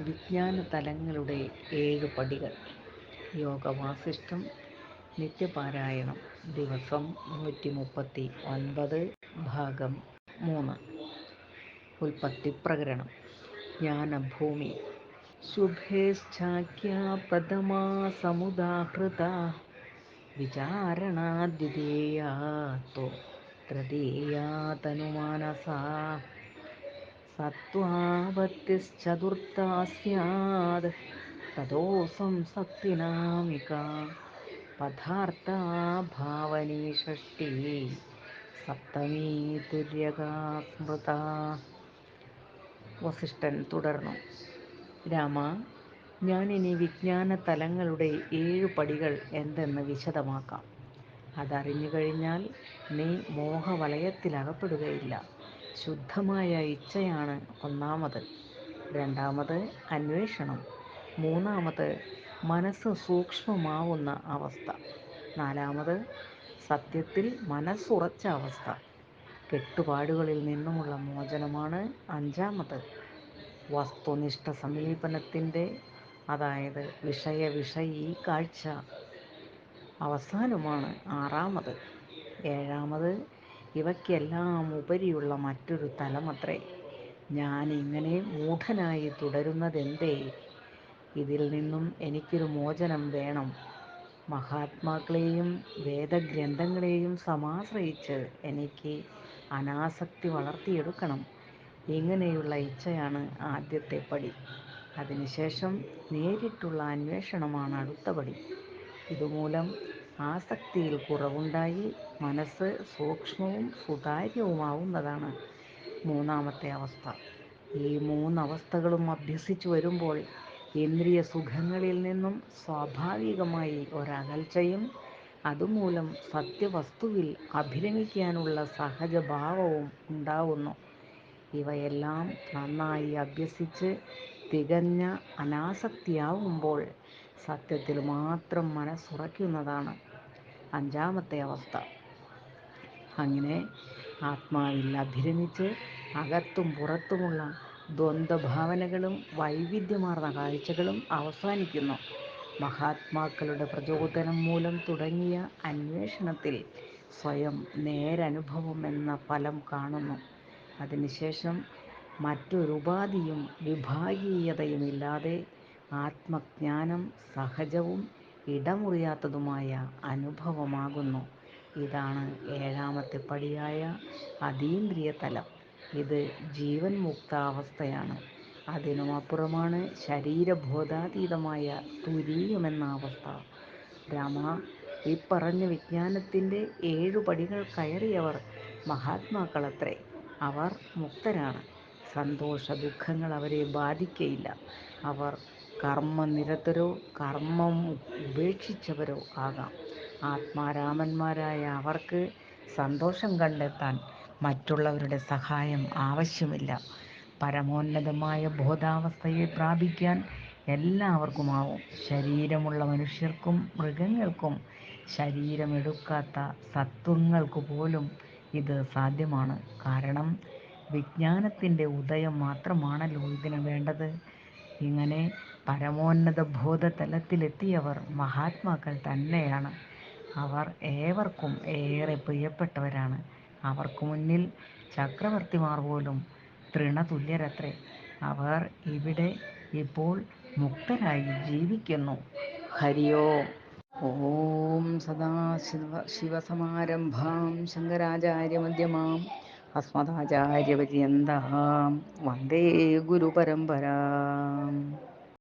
വിജ്ഞാന തലങ്ങളുടെ ഏഴ് പടികൾ യോഗ വാസിഷ്ഠം നിത്യപാരായണം ദിവസം നൂറ്റി മുപ്പത്തി ഒൻപത് ഭാഗം മൂന്ന്. ഉൽപ്പത്തി പ്രകരണം ജ്ഞാനഭൂമി. സമുദാഹൃത വിചാരണാദ്വിതീയാ തോ തൃതീയാ തനുമാനസാ സത്വാവത്തിശ്ചതുർത്ഥ സ്യാത് തദോസം സംസക്തിനാമികാ പദാർത്ഥാ ഭാവനീ ഷഷ്ഠീ സപ്തമീ തുര്യകാ സ്മൃതാ വസിഷ്ഠൻ തുടർന്നു. രാമ ഞാനിനി വിജ്ഞാന തലങ്ങളുടെ ഏഴു പടികൾ എന്തെന്ന് വിശദമാക്കാം. അതറിഞ്ഞു കഴിഞ്ഞാൽ നീ മോഹവലയത്തിലകപ്പെടുകയില്ല. ശുദ്ധമായ ഇച്ഛയാണ് ഒന്നാമത്. രണ്ടാമത് അന്വേഷണം. മൂന്നാമത് മനസ്സ് സൂക്ഷ്മമാവുന്ന അവസ്ഥ. നാലാമത് സത്യത്തിൽ മനസ്സുറച്ച അവസ്ഥ. കെട്ടുപാടുകളിൽ നിന്നുമുള്ള മോചനമാണ് അഞ്ചാമത് വസ്തുനിഷ്ഠ സമീപനത്തിന്റെ അതായത് വിഷയ വിഷയീ കാഴ്ച. അവസാനമാണ് ആറാമത്. ഏഴാമത് ഇവയ്ക്കെല്ലാം ഉപരിയുള്ള മറ്റൊരു തലമത്രേ. ഞാൻ ഇങ്ങനെ മൂഢനായി തുടരുന്നതെന്തേ? ഇതിൽ നിന്നും എനിക്കൊരു മോചനം വേണം. മഹാത്മാക്കളെയും വേദഗ്രന്ഥങ്ങളെയും സമാശ്രയിച്ച് എനിക്ക് അനാസക്തി വളർത്തിയെടുക്കണം. ഇങ്ങനെയുള്ള ഇച്ഛയാണ് ആദ്യത്തെ പടി. അതിനുശേഷം നേരിട്ടുള്ള അന്വേഷണമാണ് അടുത്ത പടി. ഇതുമൂലം ആസക്തിയിൽ കുറവുണ്ടായി. മനസ്സ് സൂക്ഷ്മവും സുതാര്യവുമാവുന്നതാണ് മൂന്നാമത്തെ അവസ്ഥ. ഈ മൂന്നവസ്ഥകളും അഭ്യസിച്ചു വരുമ്പോൾ ഇന്ദ്രിയ സുഖങ്ങളിൽ നിന്നും സ്വാഭാവികമായി ഒരകൽച്ചയും അതുമൂലം സത്യവസ്തുവിൽ അഭിരമിക്കാനുള്ള സഹജഭാവവും ഉണ്ടാവുന്നു. ഇവയെല്ലാം നന്നായി അഭ്യസിച്ച് തികഞ്ഞ അനാസക്തിയാവുമ്പോൾ സത്യത്തിൽ മാത്രം മനസ്സുറയ്ക്കുന്നതാണ്. അഞ്ചാമത്തെ അവസ്ഥ. അങ്ങനെ ആത്മാവിൽ അഭിരമിച്ച് അകത്തും പുറത്തുമുള്ള ദ്വന്ദ്ഭാവനകളും വൈവിധ്യമാർന്ന കാഴ്ചകളും അവസാനിക്കുന്നു. മഹാത്മാക്കളുടെ പ്രചോദനം മൂലം തുടങ്ങിയ അന്വേഷണത്തിൽ സ്വയം നേരനുഭവം എന്ന ഫലം കാണുന്നു. അതിനുശേഷം മറ്റൊരുപാധിയും വിഭാഗീയതയുമില്ലാതെ ആത്മജ്ഞാനം സഹജവും ഇടമുറിയാത്തതുമായ അനുഭവമാകുന്നു. ഇതാണ് ഏഴാമത്തെ പടിയായ അതീന്ദ്രിയ തലം ഇത് ജീവൻ മുക്താവസ്ഥയാണ് അതിനുമപ്പുറമാണ് ശരീരബോധാതീതമായ തുരീയമെന്ന അവസ്ഥ. രാമ ഇപ്പറഞ്ഞ വിജ്ഞാനത്തിന്റെ ഏഴു പടികൾ കയറിയവർ മഹാത്മാക്കളത്രേ. അവർ മുക്തരാണ്. സന്തോഷ ദുഃഖങ്ങൾ അവരെ ബാധിക്കയില്ല. അവർ കർമ്മനിരതരോ കർമ്മം ഉപേക്ഷിച്ചവരോ ആകാം. ആത്മാരാമന്മാരായ അവർക്ക് സന്തോഷം കണ്ടെത്താൻ മറ്റുള്ളവരുടെ സഹായം ആവശ്യമില്ല. പരമോന്നതമായ ബോധാവസ്ഥയെ പ്രാപിക്കാൻ എല്ലാവർക്കുമാവും. ശരീരമുള്ള മനുഷ്യർക്കും മൃഗങ്ങൾക്കും ശരീരമെടുക്കാത്ത സത്വങ്ങൾക്ക് പോലും ഇത് സാധ്യമാണ്. കാരണം വിജ്ഞാനത്തിന്റെ ഉദയം മാത്രമാണല്ലോ ഇതിന് വേണ്ടത്. ഇങ്ങനെ പരമോന്നത ബോധതലത്തിലെത്തിയവർ മഹാത്മാക്കൾ തന്നെയാണ്. അവർ ഏവർക്കും ഏറെ പ്രിയപ്പെട്ടവരാണ്. അവർക്ക് മുന്നിൽ ചക്രവർത്തിമാർ പോലും തൃണതുല്യരത്രേ. അവർ ഇവിടെ ഇപ്പോൾ മുക്തരായി ജീവിക്കുന്നു. ഹരിയോ. ഓം സദാശിവ ശിവസമാരംഭാം ശങ്കരാചാര്യമധ്യമാം അസ്മദാചാര്യപര്യന്താം വന്ദേ ഗുരുപരമ്പരാം.